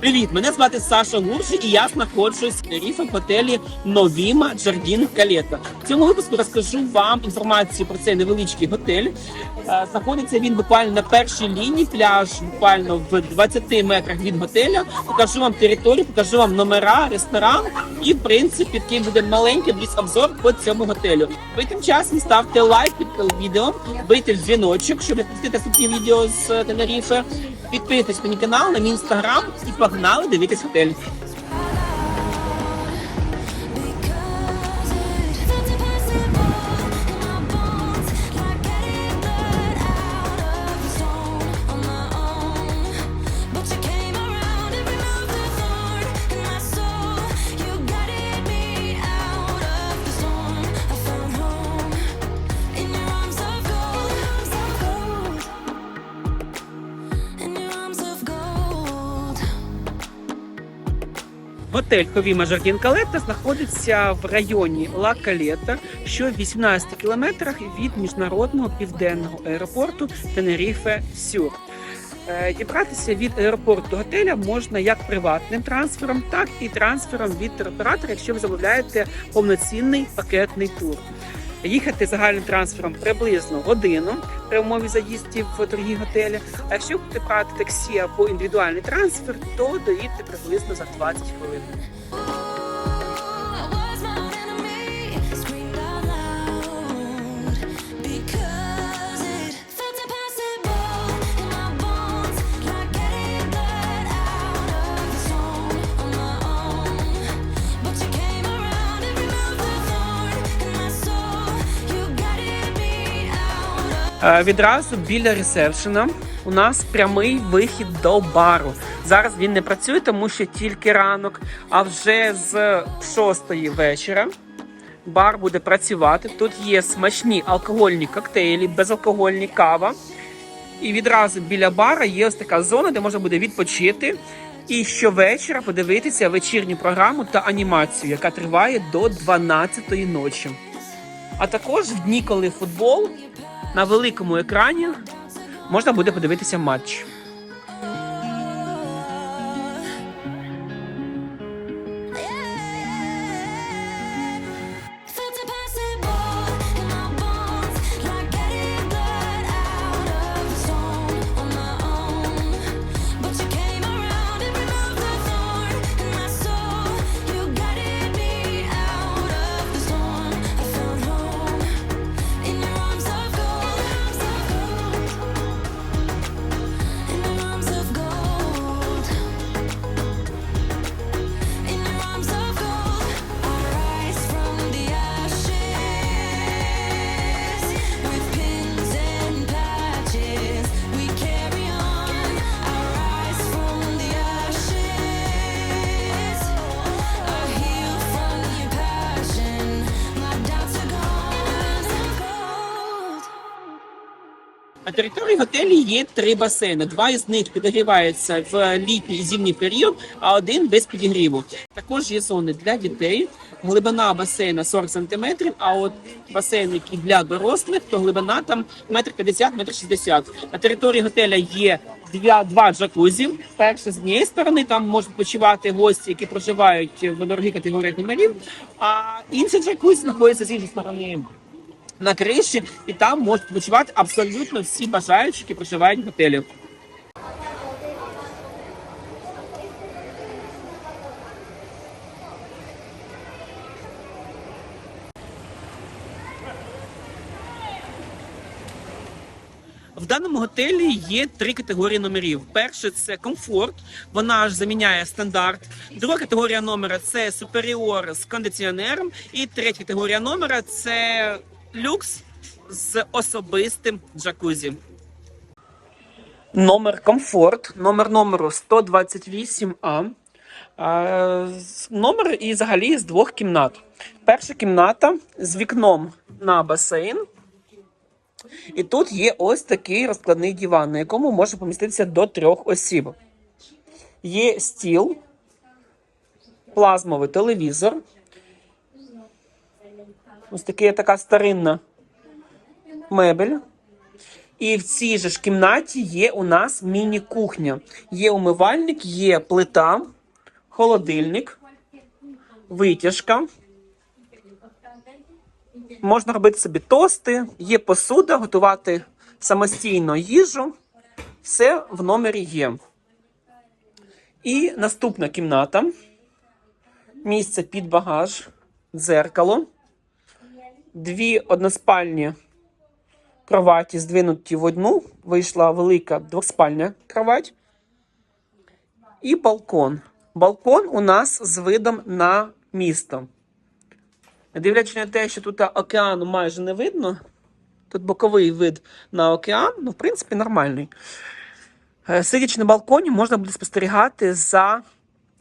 Привіт, мене звати Саша Гурші, і я знаходжусь в Ріфа в готелі Новіма Джардін Калета. В цьому випуску розкажу вам інформацію про цей невеличкий готель. Е, Знаходиться він буквально на першій лінії, пляж буквально в 20 метрах від готеля. Покажу вам територію, покажу вам номера, ресторан і в принципі такий буде маленький бліц-обзор по цьому готелю. Ви тим часом ставте лайк під відео, бийте в дзвіночок, щоб не пропустити наступні відео з Тенеріфе. Підписуйтесь на мій канал, на мій інстаграм і погнали дивитись готель. Готель Ховіма Жардін Калета знаходиться в районі Ла Калета, що в 18 кілометрах від міжнародного південного аеропорту Тенеріфе Сюр. Е, Дібратися від аеропорту до готеля можна як приватним трансфером, так і трансфером від туроператора, якщо ви замовляєте повноцінний пакетний тур. Їхати загальним трансфером приблизно годину при умові заїздів в дорогі готелі. А якщо ти брати таксі або індивідуальний трансфер, то доїдете приблизно за 20 хвилин. Відразу біля ресепшена у нас прямий вихід до бару. Зараз він не працює, тому що тільки ранок, а вже з 6 вечора бар буде працювати. Тут є смачні алкогольні коктейлі, безалкогольні кава. І відразу біля бара є ось така зона, де можна буде відпочити. І щовечора подивитися вечірню програму та анімацію, яка триває до 12-ї ночі. А також в дні, коли футбол на великому екрані можна буде подивитися матч. Території готелі є три басейни. Два із них підігріваються в літній і зимній період, а один без підігріву. Також є зони для дітей. Глибина басейна 40 см, а от басейн, який для дорослих, то глибина там метр 50, метр 60. На території готеля є два, два джакузі. Перше з однієї сторони там можуть почувати гості, які проживають в дорогій категорії номерів, а інше джакузі знаходиться з іншої сторони на криші, і там можуть відпочивати абсолютно всі бажаючі, які проживають в готелі. В даному готелі є три категорії номерів. Перше це комфорт, вона ж заміняє стандарт. Друга категорія номера це суперіор з кондиціонером. І третя категорія номера це люкс з особистим джакузі. Номер комфорт, номер номеру 128А. Номер і взагалі з двох кімнат. Перша кімната з вікном на басейн. І тут є ось такий розкладний диван, на якому може поміститися до трьох осіб. Є стіл, плазмовий телевізор. Ось така така старинна мебель. І в цій же ж кімнаті є у нас міні-кухня. Є умивальник, є плита, холодильник, витяжка. Можна робити собі тости, є посуда, готувати самостійно їжу. Все в номері є. І наступна кімната. Місце під багаж, дзеркало, дві односпальні кроваті здвинуті в одну. Вийшла велика двоспальня кровать. І балкон. Балкон у нас з видом на місто. Дивлячись на те, що тут океану майже не видно. Тут боковий вид на океан, ну, в принципі, нормальний. Е, Сидячи на балконі, можна буде спостерігати за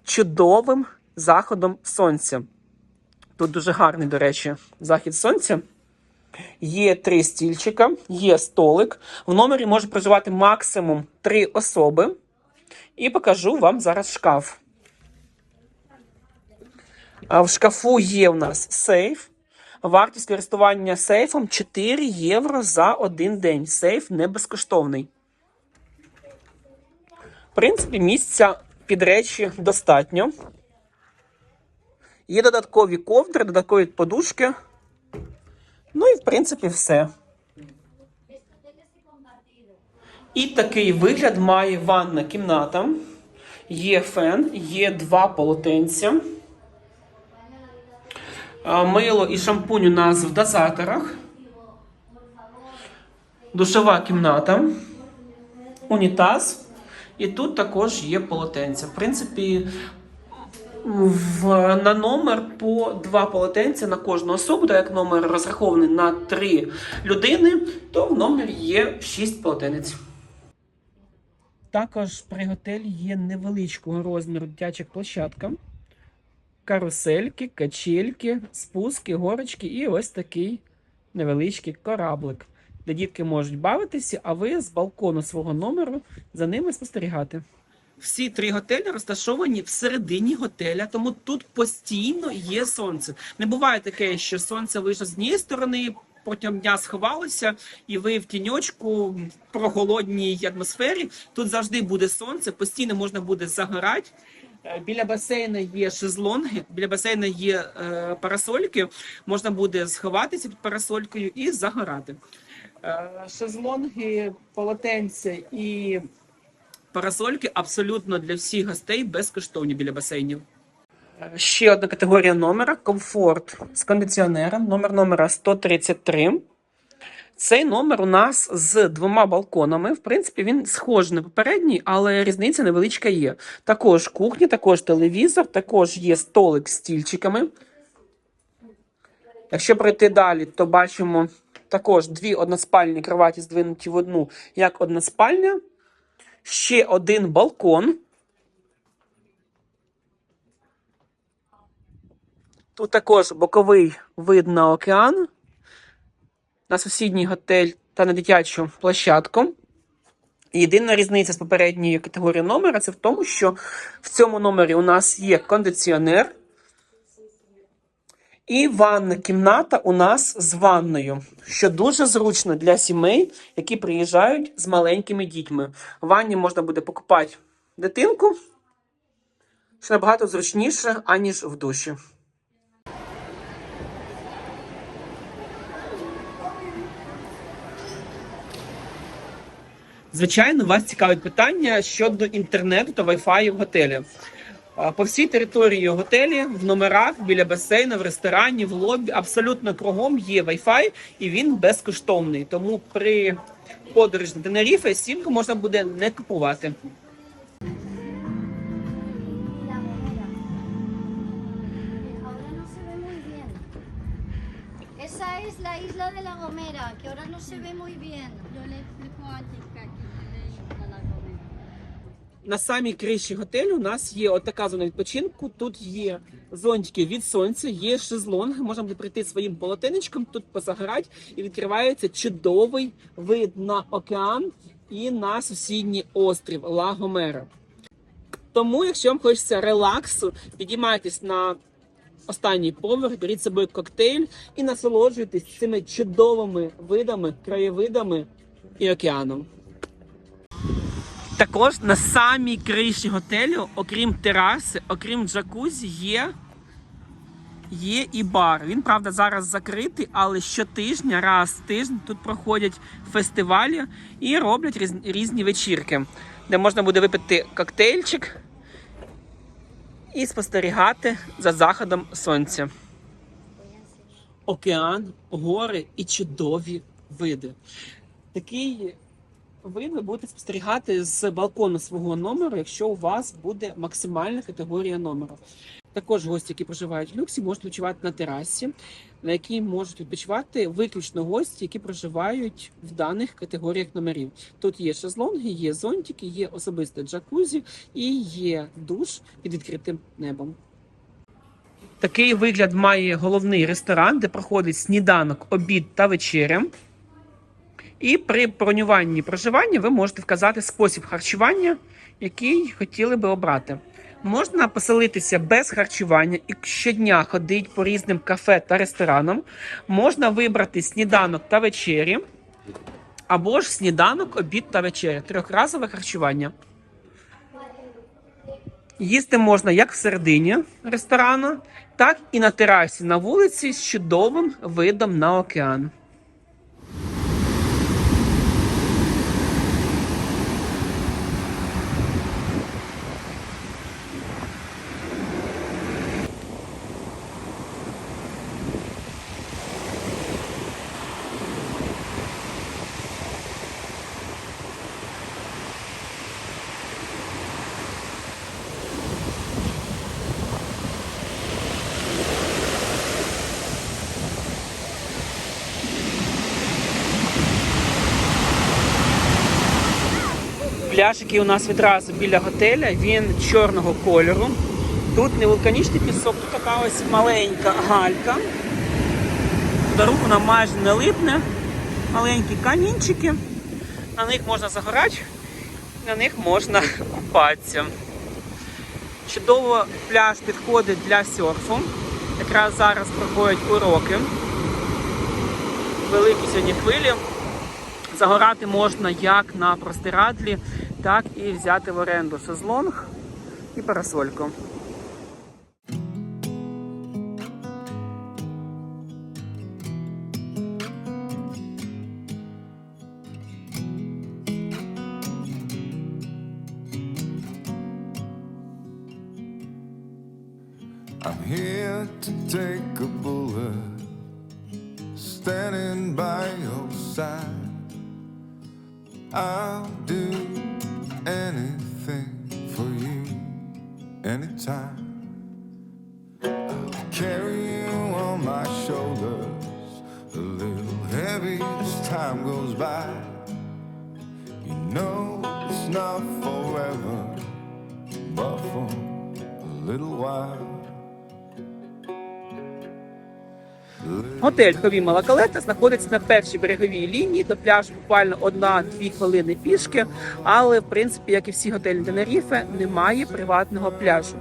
чудовим заходом сонця. Тут дуже гарний, до речі, захід сонця. Є три стільчика, є столик. В номері може проживати максимум три особи. І покажу вам зараз шкаф. В шкафу є у нас сейф. Вартість користування сейфом 4 євро за один день. Сейф не безкоштовний. В принципі, місця під речі достатньо. Є додаткові ковдри, додаткові подушки. Ну і в принципі все. І такий вигляд має ванна кімната. Є фен, є два полотенця. Мило і шампунь у нас в дозаторах. Душова кімната. Унітаз. І тут також є полотенця. В принципі, в, на номер по два полотенця на кожну особу, так як номер розрахований на три людини, то в номері є шість полотенець. Також при готелі є невеличкого розміру дитяча площадка, карусельки, качельки, спуски, горочки і ось такий невеличкий кораблик, де дітки можуть бавитися, а ви з балкону свого номеру за ними спостерігати. Всі три готелі розташовані всередині готеля, тому тут постійно є сонце. Не буває таке, що сонце вийшло з однієї сторони, протягом дня сховалося, і ви в тіньочку в прохолодній атмосфері. Тут завжди буде сонце, постійно можна буде загорати. Е, Біля басейну є шезлонги, біля басейну є е, парасольки. Можна буде сховатися під парасолькою і загорати. Е, шезлонги, полотенця і парасольки абсолютно для всіх гостей безкоштовні біля басейнів. Е, Ще одна категорія номера комфорт з кондиціонером. Номер номера 133. Цей номер у нас з двома балконами. В принципі, він схожий на попередній, але різниця невеличка є. Також кухня, також телевізор, також є столик з стільчиками. Якщо пройти далі, то бачимо також дві односпальні кроваті здвинуті в одну, як односпальня. Ще один балкон. Тут також боковий вид на океан, на сусідній готель та на дитячу площадку. Єдина різниця з попередньої категорії номера це в тому, що в цьому номері у нас є кондиціонер. І ванна кімната у нас з ванною, що дуже зручно для сімей, які приїжджають з маленькими дітьми. В ванні можна буде покупати дитинку, що набагато зручніше, аніж в душі. Звичайно, вас цікавить питання щодо інтернету та Wi-Fi в готелі. По всій території готелі, в номерах, біля басейну, в ресторані, в лобі, абсолютно кругом є Wi-Fi і він безкоштовний. Тому при подорожі на Тенеріфе сімку можна буде не купувати. Esa es la isla de La Gomera, que ahora no se ve muy bien. Yo le explico a Chica que tiene la comida. На самій криші готелю у нас є от така зона відпочинку. Тут є зонтики від сонця, є шезлонги. Можна буде прийти своїм полотенечком, тут позагорати, і відкривається чудовий вид на океан і на сусідній острів Ла Гомера. Тому, якщо вам хочеться релаксу, підіймайтесь на останній поверх, беріть з собою коктейль і насолоджуйтесь цими чудовими видами, краєвидами і океаном. Також на самій криші готелю, окрім тераси, окрім джакузі, є, є і бар. Він, правда, зараз закритий, але щотижня, раз в тиждень тут проходять фестивалі і роблять різ, різні вечірки, де можна буде випити коктейльчик і спостерігати за заходом сонця. Океан, гори і чудові види. Такий вид ви будете спостерігати з балкону свого номеру, якщо у вас буде максимальна категорія номеру. Також гості, які проживають в люксі, можуть відпочивати на терасі, на якій можуть відпочивати виключно гості, які проживають в даних категоріях номерів. Тут є шезлонги, є зонтики, є особисте джакузі і є душ під відкритим небом. Такий вигляд має головний ресторан, де проходить сніданок, обід та вечеря. І при бронюванні проживання ви можете вказати спосіб харчування, який хотіли би обрати. Можна поселитися без харчування і щодня ходити по різним кафе та ресторанам. Можна вибрати сніданок та вечері, або ж сніданок, обід та вечеря. Трьохразове харчування. Їсти можна як всередині ресторану, так і на терасі на вулиці з чудовим видом на океан. Пляж, який у нас відразу біля готеля, він чорного кольору. Тут не вулканічний пісок, тут така ось маленька галька. До рук вона майже не липне. Маленькі камінчики. На них можна загорати, на них можна купатися. Чудово пляж підходить для серфу. Якраз зараз проходять уроки. Великі сьогодні хвилі. Загорати можна як на простирадлі, так і взяти в оренду шезлонг і парасольку. As time goes by. You know it's not forever, but for a little while. Готель Хові Малакалета знаходиться на першій береговій лінії. До пляжу буквально одна-дві хвилини пішки. Але в принципі, як і всі готелі Тенеріфе, немає приватного пляжу.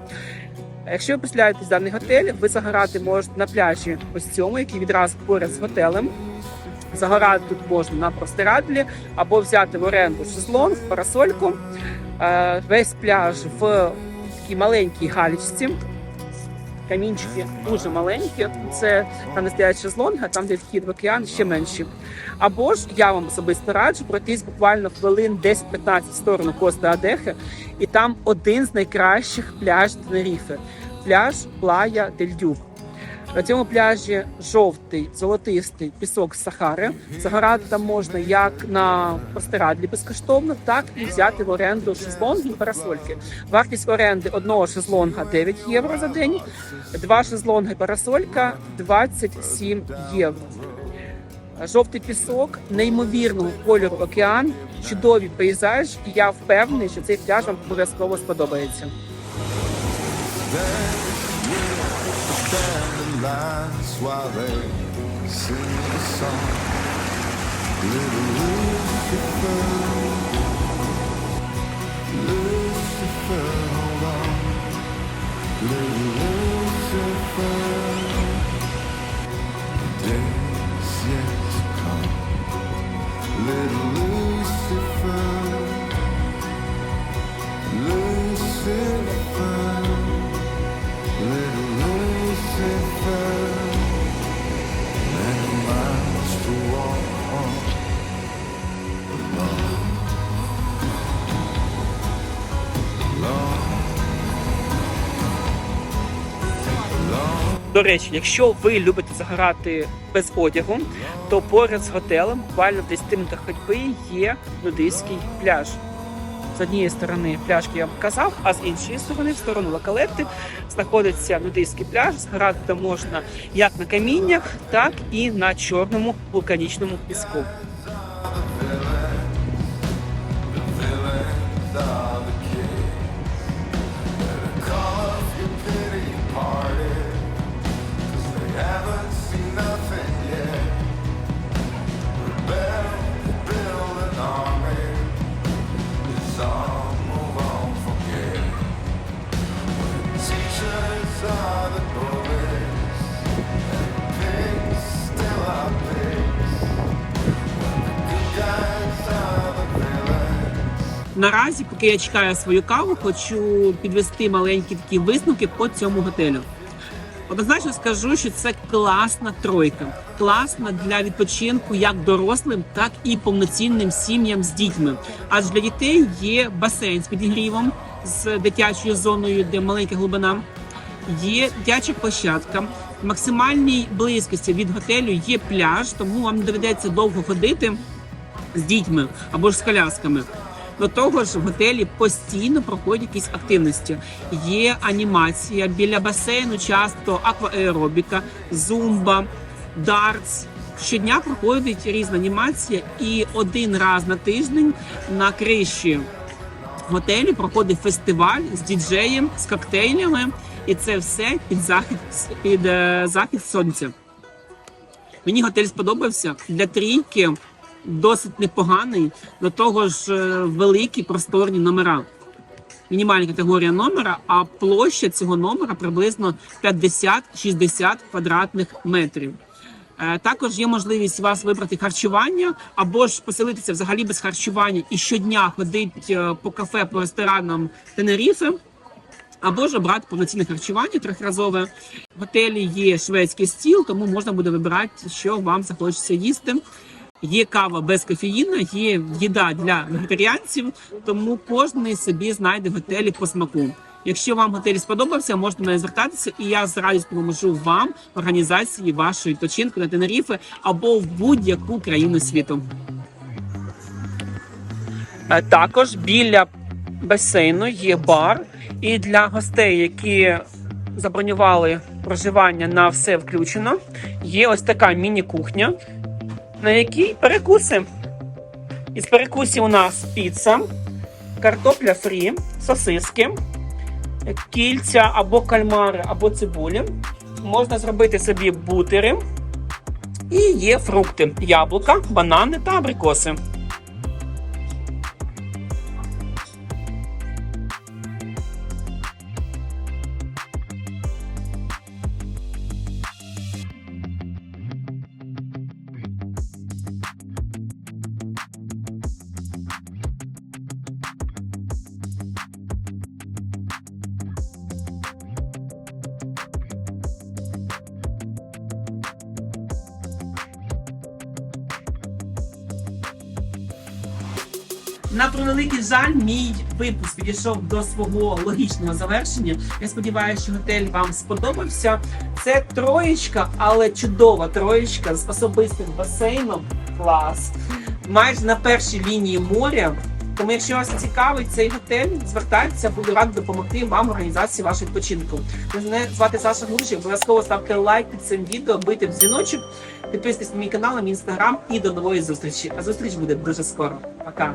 Якщо ви поселяєтесь в даний готель, ви загорати можете на пляжі ось цьому, який відразу поряд з готелем. Загорати тут можна на простирадлі або взяти в оренду шезлонг, парасольку. Е, Весь пляж в такій маленькій галічці. Камінчики дуже маленькі. Це там не стоять шезлонги, а там, де вхід в океан, ще менші. Або ж я вам особисто раджу пройтись буквально хвилин 10-15 в сторону Коста Адехи, і там один з найкращих пляжів Тенеріфи – пляж Плая Дель Дюк. На цьому пляжі жовтий, золотистий пісок Сахари. Загорати там можна як на простирадлі безкоштовно, так і взяти в оренду шезлонги і парасольки. Вартість оренди одного шезлонга 9 євро за день, два шезлонги парасолька 27 євро. Жовтий пісок, неймовірного кольору океан, чудові пейзаж, і я впевнений, що цей пляж вам обов'язково сподобається. Lines while they sing the song. Little Lucifer, Lucifer, hold on. Little Lucifer, days yet to come. Little До речі, якщо ви любите загорати без одягу, то поряд з готелем, буквально в 10 минутах ходьби, є нудистський пляж. З однієї сторони пляж, я вам казав, а з іншої сторони, в сторону Лакалетти, знаходиться нудистський пляж. Зграти можна як на каміннях, так і на чорному вулканічному піску. Наразі, поки я чекаю свою каву, хочу підвести маленькі такі висновки по цьому готелю. Однозначно скажу, що це класна тройка, класна для відпочинку як дорослим, так і повноцінним сім'ям з дітьми. Адже для дітей є басейн з підігрівом, з дитячою зоною, де маленька глибина. Є дитяча площадка. В максимальній близькості від готелю є пляж, тому вам доведеться довго ходити з дітьми або ж з колясками. До того ж, в готелі постійно проходять якісь активності. Є анімація біля басейну, часто акваеробіка, зумба, дартс. Щодня проходить різна анімація, і один раз на тиждень на криші готелі проходить фестиваль з діджеєм, з коктейлями, і це все під захід під е, захід сонця. Мені готель сподобався для трійки. Досить непоганий, до того ж е, великі просторні номера. Мінімальна категорія номера, а площа цього номера приблизно 50-60 квадратних метрів. Е, Також є можливість вас вибрати харчування або ж поселитися взагалі без харчування і щодня ходити е, по кафе, по ресторанам Тенеріфе, або ж обрати повноцінне харчування трьохразове. В готелі є шведський стіл, тому можна буде вибирати, що вам захочеться їсти. Є кава без кофеїна, є їда для вегетаріанців, тому кожен собі знайде в готелі по смаку. Якщо вам готель сподобався, можете мене звертатися, і я з радістю допоможу вам в організації вашої відпочинку на Тенеріфе або в будь-яку країну світу. Е, Також біля басейну є бар, і для гостей, які забронювали проживання на все включено, є ось така міні-кухня, на якій перекуси. Із перекусів у нас піца, картопля фрі, сосиски, кільця або кальмари, або цибулі. Можна зробити собі бутери. І є фрукти: яблука, банани та абрикоси. На превеликий жаль, мій випуск підійшов до свого логічного завершення. Я сподіваюся, що готель вам сподобався. Це троєчка, але чудова троєчка з особистим басейном. Клас. Майже на першій лінії моря. Тому, якщо вас цікавить цей готель, звертайтеся, буду радий допомогти вам в організації вашого відпочинку. Мене звати Саша Глуші. Обов'язково ставте лайк під цим відео, бийте в дзвіночок, підписуйтесь на мій канал, на мій інстаграм і до нової зустрічі. А зустріч буде дуже скоро. Пока.